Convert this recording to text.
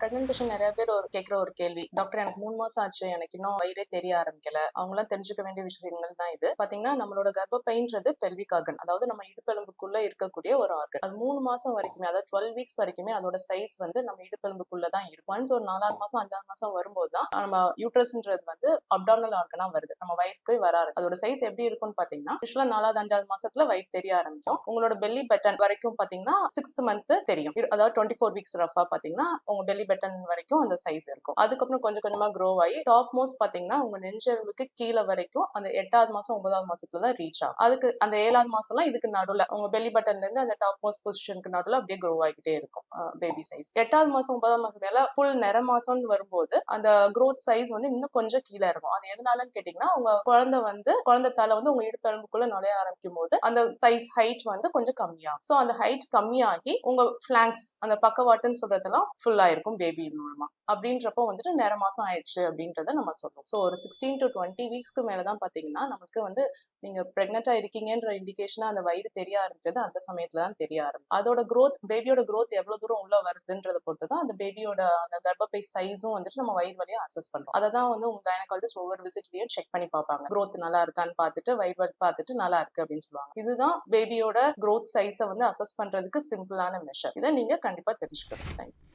Pregnant நிறைய பேர் ஒரு கேட்குற ஒரு கேள்வி. டாக்டர் எனக்கு மூணு மாசம் ஆச்சு எனக்கு இன்னும் வயிறே தெரிய ஆரம்பிக்கல. அவங்களாம் தெரிஞ்சுக்க வேண்டிய விஷயங்கள் தான் இது. பாத்தீங்கன்னா நம்மளோட கர்ப்பப்பைன்றது பெல்விக் ஆர்கன் அதாவது நம்ம இடுப்பெலும்புக்குள்ள இருக்கக்கூடிய ஒரு ஆர்கன் அது மூணு மாசம் வரைக்குமே அதாவது டுவெல் வீக்ஸ் வரைக்குமே அதோட சைஸ் வந்து நம்ம இடுப்பெலும்புக்குள்ள தான் இருக்கும். ஒன்ஸ் ஒரு நாலாவது மாசம் அஞ்சாவது மாசம் வரும்போது தான் நம்ம யூட்ரஸ்ன்றது வந்து அப்டாமினல் ஆர்கனா வருது. நம்ம வயிற்கு வராது. அதோட சைஸ் எப்படி இருக்கும்னு பாத்தீங்கன்னா யூஸ்வலா நாலாவது அஞ்சாவது மாசத்துல வயிறு தெரிய ஆரம்பிக்கும். உங்களோட பெல்லி பட்டன் வரைக்கும் பாத்தீங்கன்னா சிக்ஸ்த் மந்த் தெரியும். அதாவது டுவெண்ட்டி ஃபோர் வீக்ஸ் ரஃபா பாத்தீங்கன்னா உங்க பெல்லி பட்டன் வரைக்கும் அந்த சைஸ் இருக்கும். அதுக்கப்புறம் கொஞ்சம் கொஞ்சமா க்ரோ ஆகி டாப் மோஸ்ட் பாத்தீங்கன்னா உங்க நெஞ்செலும்புக்கு கீழே வரைக்கும் அந்த எட்டாவது மாசம் ஒன்பதாவது மாசத்துல தான் ரீச் ஆகும். அதுக்கு அந்த ஏழாவது மாசம்லாம் இதுக்கு நடுவில் உங்க பெல்லி பட்டன்ல இருந்து அந்த டாப் மோஸ்ட் பொசிஷனுக்கு நடுவில் அப்படியே க்ரோ ஆகிட்டே இருக்கும் பேபி சைஸ் எட்டாவது மாசம் ஒன்பதாம் மாசம் ஃபுல் நிற மாசம்னு வரும்போது அந்த க்ரோத் சைஸ் வந்து இன்னும் கொஞ்சம் கீழே இருக்கும். அது எதனாலன்னு கேட்டீங்கன்னா உங்க குழந்தை வந்து குழந்தை தலை வந்து உங்க இடுப்பெலும்புக்குள்ள நுழைய ஆரம்பிக்கும் போது அந்த சைஸ் ஹைட் வந்து கொஞ்சம் கம்மியாகும். ஸோ அந்த ஹைட் கம்மியாகி உங்க ஃபிளாங்க்ஸ் அந்த பக்கவாட்டுன்னு சொல்றதெல்லாம் ஃபுல்லா இருக்கும். பேபி மூலமா அப்படின்றப்போ வந்துட்டு நேர மாசம் ஆயிடுச்சு அப்படின்றத நம்ம சொல்றோம். ஸோ ஒரு சிக்ஸ்டீன் டு டுவெண்ட்டி வீக்ஸ்க்கு மேலே தான் பாத்தீங்கன்னா நமக்கு வந்து நீங்க பிரெக்னெண்டா இருக்கீங்கன்ற இண்டிகேஷனா அந்த வயிறு தெரிய ஆரம்பிக்கிறது அந்த சமயத்துல தான் தெரிய ஆரம்பிக்கும். அதோட க்ரோத் பேபியோட க்ரோத் எவ்வளவு தூரம் உள்ள வருதுன்றத பொறுத்து தான் அந்த பேபியோட அந்த கர்ப்பப்பை சைஸும் வந்துட்டு நம்ம வயிறு வழியா அசஸ் பண்றோம். அதை தான் வந்து உங்க கைனகாலஜிஸ்ட் ஒவ்வொரு விசிட்லயும் செக் பண்ணி பார்ப்பாங்க. க்ரோத் நல்லா இருக்கான்னு பார்த்துட்டு வயிறு வலி பார்த்துட்டு நல்லா இருக்கு அப்படின்னு சொல்லுவாங்க. இதுதான் பேபியோட க்ரோத் சைஸை வந்து அசஸ் பண்றதுக்கு சிம்பிளான மெஷர் இதை நீங்க கண்டிப்பா தெரிஞ்சுக்கணும். தேங்க்யூ